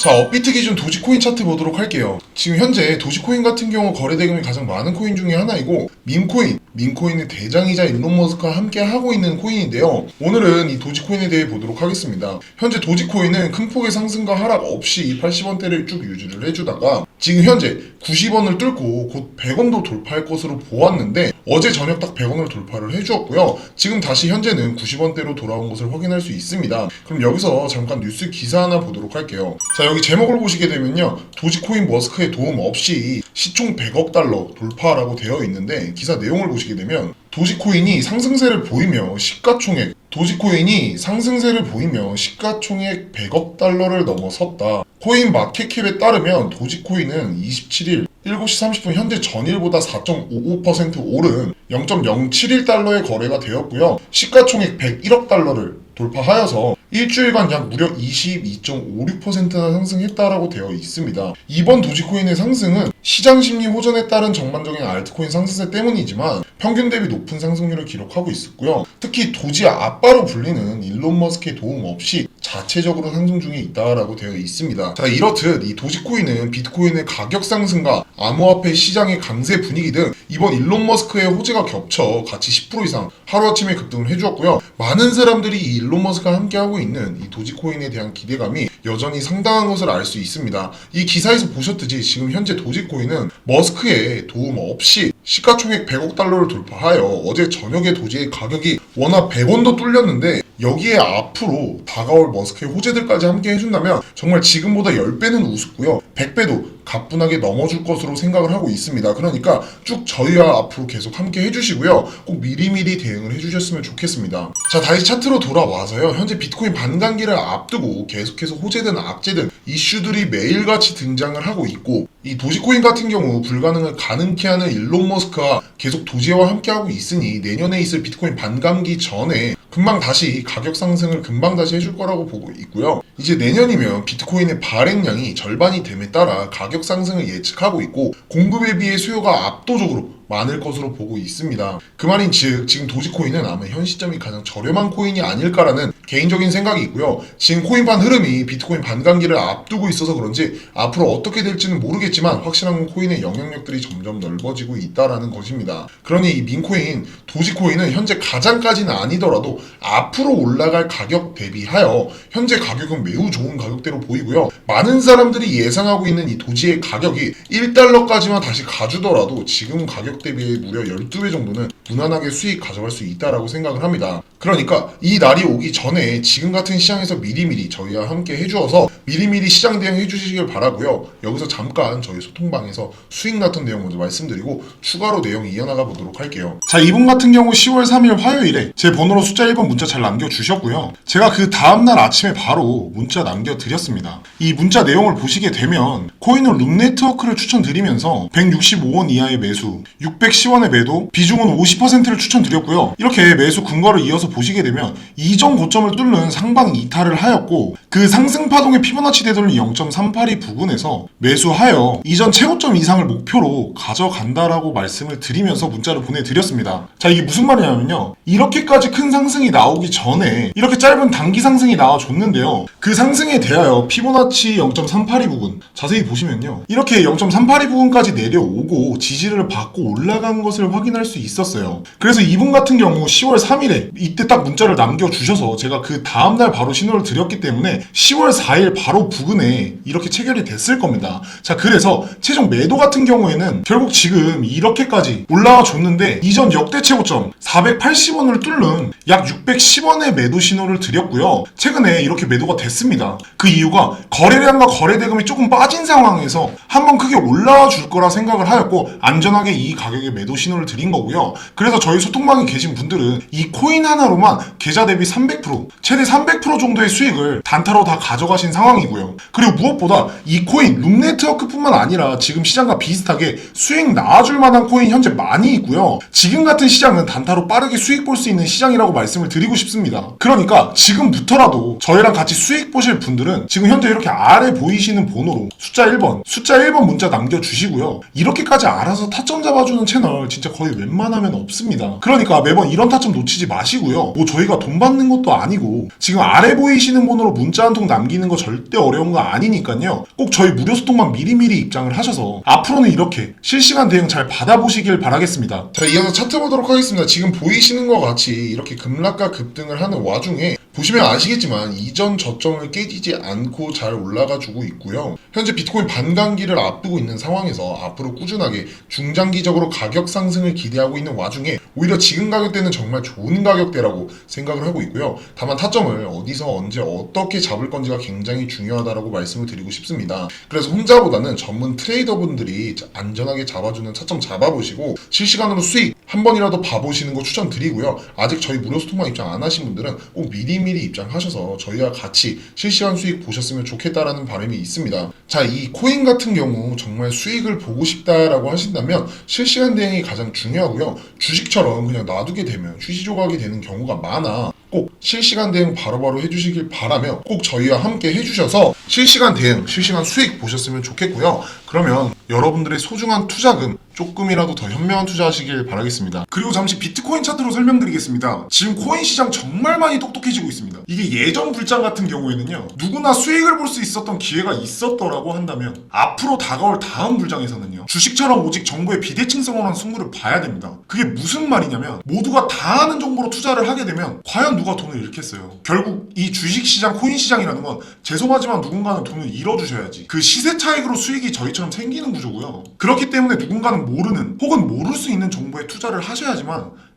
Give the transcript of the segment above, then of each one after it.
자, 업비트 기준 도지코인 차트 보도록 할게요. 지금 현재 도지코인 같은 경우 거래 대금이 가장 많은 코인 중에 하나이고 민코인, 민코인의 대장이자 일론 머스크와 함께 하고 있는 코인인데요. 오늘은 이 도지코인에 대해 보도록 하겠습니다. 현재 도지코인은 큰 폭의 상승과 하락 없이 80원대를 쭉 유지를 해주다가 지금 현재 90원을 뚫고 곧 100원도 돌파할 것으로 보았는데 어제 저녁 딱 100원을 돌파를 해주었고요. 지금 다시 현재는 90원대로 돌아온 것을 확인할 수 있습니다. 그럼 여기서 잠깐 뉴스 기사 하나 보도록 할게요. 자 여기 제목을 보시게 되면요. 도지코인 머스크의 도움 없이 시총 100억 달러 돌파라고 되어 있는데 기사 내용을 보시게 되면 도지코인이 상승세를 보이며 시가총액 도지코인이 상승세를 보이며 시가총액 100억 달러를 넘어섰다. 코인 마켓캡에 따르면 도지코인은 27일 7시 30분 현재 전일보다 4.55% 오른 0.071달러의 거래가 되었고요. 시가총액 101억 달러를 돌파하여서 일주일간 약 무려 22.56%나 상승했다라고 되어 있습니다. 이번 도지코인의 상승은 시장 심리 호전에 따른 전반적인 알트코인 상승세 때문이지만 평균 대비 높은 상승률을 기록하고 있었고요. 특히 도지 아빠로 불리는 일론 머스크의 도움 없이 자체적으로 상승 중에 있다라고 되어 있습니다. 자, 이렇듯 이 도지코인은 비트코인의 가격 상승과 암호화폐 시장의 강세 분위기 등 이번 일론 머스크의 호재가 겹쳐 같이 10% 이상 하루아침에 급등을 해주었고요. 많은 사람들이 이 일론 머스크와 함께하고 있는 이 도지코인에 대한 기대감이 여전히 상당한 것을 알 수 있습니다. 이 기사에서 보셨듯이 지금 현재 도지코인은 머스크의 도움 없이 시가총액 100억 달러를 돌파하여 어제 저녁에 도지의 가격이 워낙 100원도 뚫렸는데 여기에 앞으로 다가올 머스크의 호재들까지 함께 해준다면 정말 지금보다 10배는 우습고요. 100배도 가뿐하게 넘어줄 것으로 생각을 하고 있습니다. 그러니까 쭉 저희와 앞으로 계속 함께 해주시고요. 꼭 미리미리 대응을 해주셨으면 좋겠습니다. 자, 다시 차트로 돌아와서요. 현재 비트코인 반감기를 앞두고 계속해서 호재든 악재든 이슈들이 매일같이 등장을 하고 있고 이 도지코인 같은 경우 불가능을 가능케 하는 일론 머스크와 계속 도지와 함께하고 있으니 내년에 있을 비트코인 반감기 전에 금방 다시 가격 상승을 금방 다시 해줄 거라고 보고 있고요. 이제 내년이면 비트코인의 발행량이 절반이 됨에 따라 가격 상승을 예측하고 있고 공급에 비해 수요가 압도적으로 많을 것으로 보고 있습니다. 그 말인 즉 지금 도지코인은 아마 현 시점이 가장 저렴한 코인이 아닐까라는 개인적인 생각이 있고요. 지금 코인판 흐름이 비트코인 반감기를 앞두고 있어서 그런지 앞으로 어떻게 될지는 모르겠지만 확실한 건 코인의 영향력들이 점점 넓어지고 있다라는 것입니다. 그러니 이 민코인, 도지코인은 현재 가장까지는 아니더라도 앞으로 올라갈 가격 대비하여 현재 가격은 매우 좋은 가격대로 보이고요. 많은 사람들이 예상하고 있는 이 도지의 가격이 1달러까지만 다시 가주더라도 지금 가격 대비 무려 12배 정도는 무난하게 수익 가져갈 수 있다라고 생각을 합니다. 그러니까 이 날이 오기 전에 지금 같은 시장에서 미리미리 저희와 함께 해주어서 미리미리 시장 대응 해 주시길 바라고요. 여기서 잠깐 저희 소통방에서 수익 났던 내용 먼저 말씀드리고 추가로 내용 이어나가 보도록 할게요. 자 이분 같은 경우 10월 3일 화요일에 제 번호로 숫자 1번 문자 잘 남겨주셨고요. 제가 그 다음날 아침에 바로 문자 남겨드렸습니다. 이 문자 내용을 보시게 되면 코인은 룸 네트워크를 추천드리면서 165원 이하의 매수, 610원의 매도, 비중은 50%를 추천드렸고요. 이렇게 매수 근거를 이어서 보시게 되면 이전 고점을 뚫는 상방 이탈을 하였고 그 상승 파동의 피보나치 되돌림 0.382 부근에서 매수하여 이전 최고점 이상을 목표로 가져간다라고 말씀을 드리면서 문자를 보내드렸습니다. 자 이게 무슨 말이냐면요. 이렇게까지 큰 상승이 나오기 전에 이렇게 짧은 단기 상승이 나와줬는데요. 그 상승에 대하여 피보나치 0.382 부근 자세히 보시면요. 이렇게 0.382 부근까지 내려오고 지지를 받고 올라 간 것을 확인할 수 있었어요. 그래서 이분 같은 경우 10월 3일에 이때 딱 문자를 남겨주셔서 제가 그 다음날 바로 신호를 드렸기 때문에 10월 4일 바로 부근에 이렇게 체결이 됐을 겁니다. 자, 그래서 최종 매도 같은 경우에는 결국 지금 이렇게까지 올라와 줬는데 이전 역대 최고점 480원을 뚫는 약 610원의 매도 신호를 드렸고요. 최근에 이렇게 매도가 됐습니다. 그 이유가 거래량과 거래 대금이 조금 빠진 상황에서 한번 크게 올라와 줄 거라 생각을 하였고 안전하게 이 가격 에 매도 신호를 드린 거고요. 그래서 저희 소통방에 계신 분들은 이 코인 하나로만 계좌 대비 300% 최대 300% 정도의 수익을 단타로 다 가져가신 상황이고요. 그리고 무엇보다 이 코인 룸 네트워크뿐만 아니라 지금 시장과 비슷하게 수익 나와줄 만한 코인 현재 많이 있고요. 지금 같은 시장은 단타로 빠르게 수익 볼 수 있는 시장이라고 말씀을 드리고 싶습니다. 그러니까 지금부터라도 저희랑 같이 수익 보실 분들은 지금 현재 이렇게 아래 보이시는 번호로 숫자 1번, 숫자 1번 문자 남겨주시고요. 이렇게까지 알아서 타점 잡아주는 도와주는 채널 진짜 거의 웬만하면 없습니다. 그러니까 매번 이런 타점 놓치지 마시고요. 뭐 저희가 돈 받는 것도 아니고 지금 아래 보이시는 번호로 문자 한 통 남기는 거 절대 어려운 거 아니니까요. 꼭 저희 무료 소통만 미리미리 입장을 하셔서 앞으로는 이렇게 실시간 대응 잘 받아보시길 바라겠습니다. 자, 이어서 차트 보도록 하겠습니다. 지금 보이시는 것 같이 이렇게 급락과 급등을 하는 와중에 보시면 아시겠지만 이전 저점을 깨지지 않고 잘 올라가 주고 있고요. 현재 비트코인 반감기를 앞두고 있는 상황에서 앞으로 꾸준하게 중장기적으로 가격 상승을 기대하고 있는 와중에 오히려 지금 가격대는 정말 좋은 가격대라고 생각을 하고 있고요. 다만 타점을 어디서 언제 어떻게 잡을 건지가 굉장히 중요하다라고 말씀을 드리고 싶습니다. 그래서 혼자보다는 전문 트레이더분들이 안전하게 잡아주는 타점 잡아보시고 실시간으로 수익 한 번이라도 봐보시는 거 추천드리고요. 아직 저희 무료 소통만 입장 안 하신 분들은 꼭 미리미리 입장하셔서 저희와 같이 실시간 수익 보셨으면 좋겠다라는 바람이 있습니다. 자, 이 코인 같은 경우 정말 수익을 보고 싶다라고 하신다면 실시간 대응이 가장 중요하고요. 주식처럼 그냥 놔두게 되면 휴지 조각이 되는 경우가 많아. 꼭 실시간 대응 바로바로 해주시길 바라며 꼭 저희와 함께 해주셔서 실시간 대응, 실시간 수익 보셨으면 좋겠고요. 그러면 여러분들의 소중한 투자금 조금이라도 더 현명한 투자하시길 바라겠습니다. 그리고 잠시 비트코인 차트로 설명드리겠습니다. 지금 코인 시장 정말 많이 똑똑해지고 있습니다. 이게 예전 불장 같은 경우에는요. 누구나 수익을 볼 수 있었던 기회가 있었더라고 한다면 앞으로 다가올 다음 불장에서는요. 주식처럼 오직 정보의 비대칭성으로한 승부를 봐야 됩니다. 그게 무슨 말이냐면 모두가 다 아는 정보로 투자를 하게 되면 과연 누가 돈을 잃겠어요. 결국 이 주식 시장, 코인 시장이라는 건 죄송하지만 누군가는 돈을 잃어주셔야지. 그 시세 차익으로 수익이 저희처럼 생기는 구조고요. 그렇기 때문에 누군가는 모르는 혹은 모를 수 있는 정보에 투자를 하셔야지만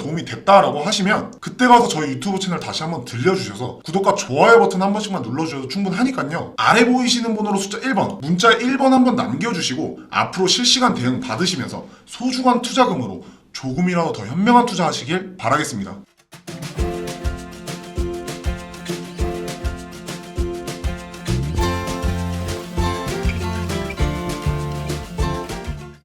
도움이 됐다라고 하시면 그때 가서 저희 유튜브 채널 다시 한번 들려주셔서 구독과 좋아요 버튼 한 번씩만 눌러주셔도 충분하니까요. 아래 보이시는 번호로 숫자 1번 문자 1번 한 번 남겨주시고 앞으로 실시간 대응 받으시면서 소중한 투자금으로 조금이라도 더 현명한 투자하시길 바라겠습니다.